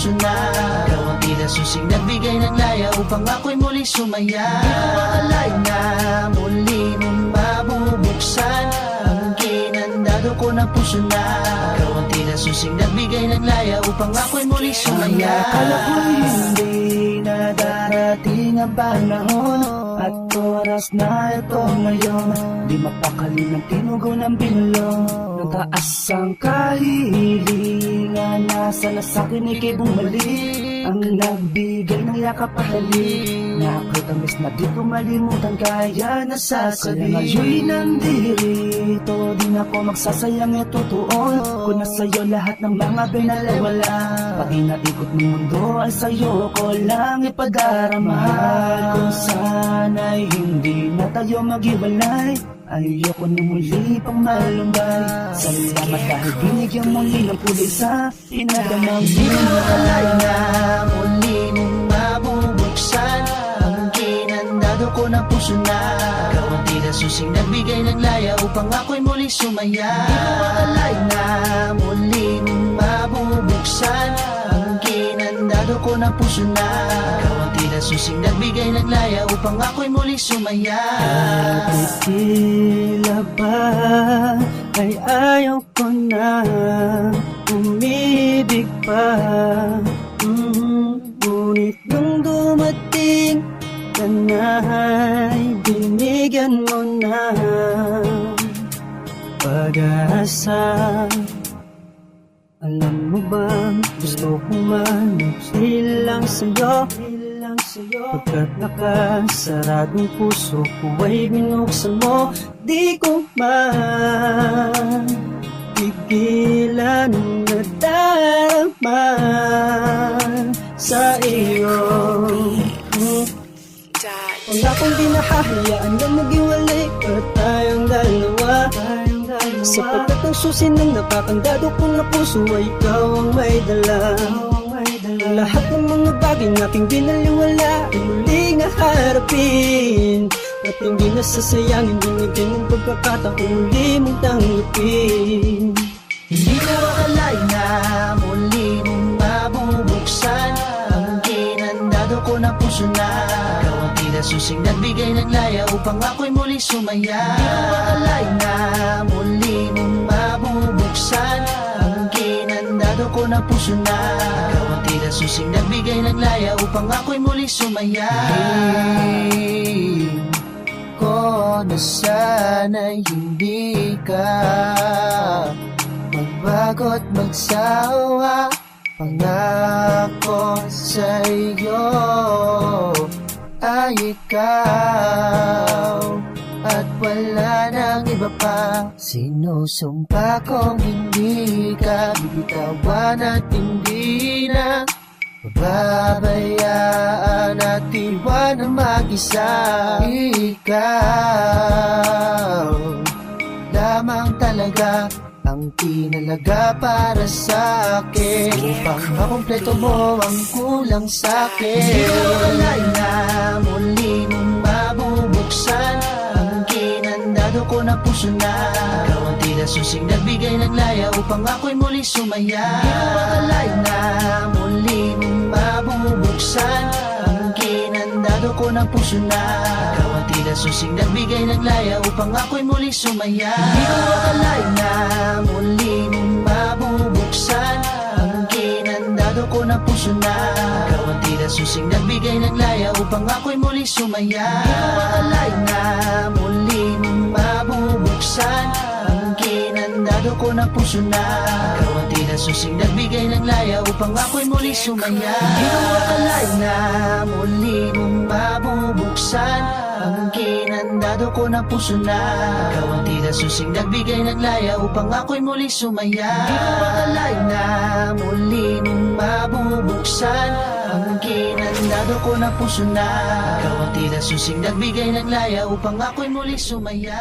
puso na. Ikaw ang tila susing nagbigay ng laya Upang ako'y muli sumaya. Di ko akalain na muli mong mabubuksan Ang kinandado ko ng puso na. Ikaw ang tila susing nagbigay ng laya Upang ako'y muli sumaya. Akala ko hindi na darating ang panahon At oras na ito ngayon. Di mapakali ng tinugo ng bilong Nang taas ang kahilingan Nasa na sa'kin ikay bumalik. Ang nagbigay ng yakap at halik Nakatamis na di ko malimutan Kaya nasasabi. Ngayon'y nandito Di na ako magsasayang ito tuon Kung na sa'yo lahat ng mga binalawala Pag inaikot ng mundo ay sa'yo ko lang ipadarama Kung sana'y hindi na tayo maghiwalay Ayoko na muli pang malumbay. Salamat dahil binigyan muli ng kulay sa Inadamang Di ko akalain na. Muli mong mabubuksan Ang kinandado ko ng puso na Ang tila susing nagbigay ng laya Upang ako'y muli sumaya. Di ko na muli mong mabubuksan Ang kinandado ko ng puso na. Ang tila susing nagbigay ng laya Upang ako'y muli sumaya. At tila ba ay ayaw ko na umibig pa. Mm, Ngunit nung ka na ay binigyan mo na Pag-asa alam mo ba, gusto ko man Silang sa'yo Pagkat nakasaradong puso ko ay binuksan mo Di ko man Pigilan ang nadarama Sa iyo. Pangakong di nahahayaan na maghiwalay At tayong dalawa Sapagkat ang susi ng nakakandado ko na puso ay ikaw ang may dala. Lahat ng mga bagay nating binaliwala ay muling haharapin At hindi nasasayangin binigyan ng pagkakataong muli mong tanggapin Ikaw ang tila susing nagbigay ng laya Upang ako'y muli sumaya. Hindi ko na muli mong mabubuksan. Ang kinandado ko ng puso na. Ikaw ang tila susing nagbigay ng laya Upang ako'y muli sumaya. Di ko na sana'y hindi ka Magbago't magsawa. Pangako sa iyo ikaw. At wala nang iba pa. Sinusumpa kong hindi ka. Bibitawan at hindi na. Pababayaan at iwanan mag-isa. Ikaw. Lamang talaga ang tinalaga para sa akin. Upang makumpleto mo ang kulang sa akin. Di ko akalain na puso na. Ikaw ang tila susing nagbigay ng laya Upang ako'y muli sumaya. Di ko akalain na muli mong mabubuksan Ang kinandado ko na puso na. Ikaw ang tila susing nagbigay ng laya Upang ako'y muli sumaya. Di ko akalain na muli mong mabubuksan Ang kinandado ko na puso na. Ikaw susing nagbigay ng laya Upang ako'y muli sumaya. Di ko akalain na muli mong mabubuksan Ang kinandado ko na puso na. Ikaw ang tila susing nagbigay ng laya Upang ako'y muli sumaya. Di ko akalain na muli mong mabubuksan Ang kinandado ko na puso na. Ikaw ang tila susing nagbigay ng laya Upang ako'y muli sumaya. Di ko akalain na muli mong mabubuksan kinandado ko na puso na. Ikaw ang tila susing nagbigay ng laya Upang ako'y muli sumaya